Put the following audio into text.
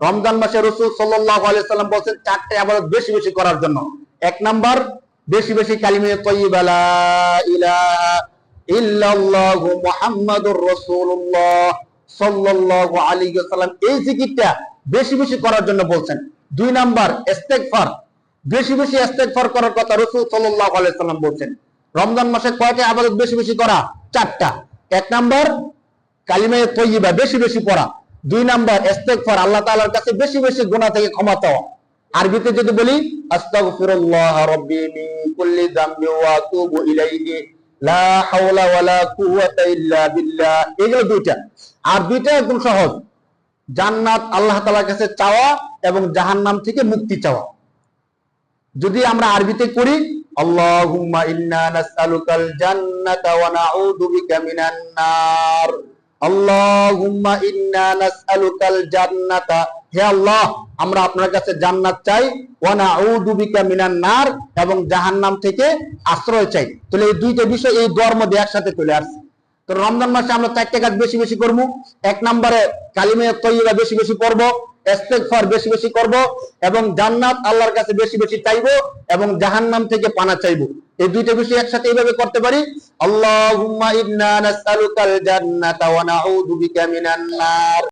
রমজান মাসে রসুল সাল্লাল্লাহু আলাইহি সাল্লাম বলছেন, চারটে আবাদত বেশি বেশি করার জন্য। এক নাম্বার, বেশি বেশি কালিমে তয়্যিবা লা ইলাহা ইল্লাল্লাহু মুহাম্মাদুর রাসূলুল্লাহ সাল্লাল্লাহু আলাইহি ওয়াসাল্লাম। এই জিকিরটা বেশি বেশি করার জন্য বলছেন। দুই নাম্বার, ইস্তেগফার। বেশি বেশি ইস্তেগফার করার কথা রাসূল সাল্লাল্লাহু আলাইহি বলছেন। রমজান মাসে কয়টা আবাদত বেশি বেশি করা? চারটা। এক নাম্বার, কালিমে তৈয়িবা বেশি বেশি পড়া। দুই নাম্বার, ইস্তেগফার, আল্লাহ তাআলার কাছে বেশি বেশি গুনাহ থেকে ক্ষমা চাওয়া আরবিতে যদি বলি, আস্তাগফিরুল্লাহ রাব্বি মিন কুল্লি যামবি ওয়া আতুবু ইলাইহি, লা হাওলা ওয়ালা কুওয়াতা ইল্লা বিল্লাহ। এগুলো দুইটা। আর দুইটা একদম সহজ। জান্নাত আল্লাহ তাআলার কাছে চাওয়া এবং জাহান্নাম থেকে মুক্তি চাওয়া। যদি আমরা আরবিতে করি আল্লাহুম্মা ইন্না নাসআলুকাল জান্নাতা ওয়া নাউযু বিকা মিনান নার। আল্লাহুম্মা ইন্না নাসআলুকাল জান্নাতা। হে আল্লাহ, আমরা আপনার কাছে জান্নাত চাই। ওয়া নাউযু বিকা মিনান নার এবং জাহান্নাম থেকে আশ্রয় চাই। তাহলে এই দুইটা বিষয় এই দোয়ার মধ্যে একসাথে চলে আসছে। তো রমজান মাসে আমরা চারটে কাজ বেশি বেশি করব। এক নম্বরে কালিমে তৈবা বেশি বেশি পড়ব বেশি বেশি করব এবং জান্নাত আল্লাহর কাছে বেশি বেশি চাইব এবং জাহান্নাম থেকে পানা চাইব। এই দুইটা বিষয় একসাথে এইভাবে করতে পারি। আল্লাহুম্মা ইন্না নাসআলুকাল জান্নাতা ওয়া নাউযু বিকা মিনান নার।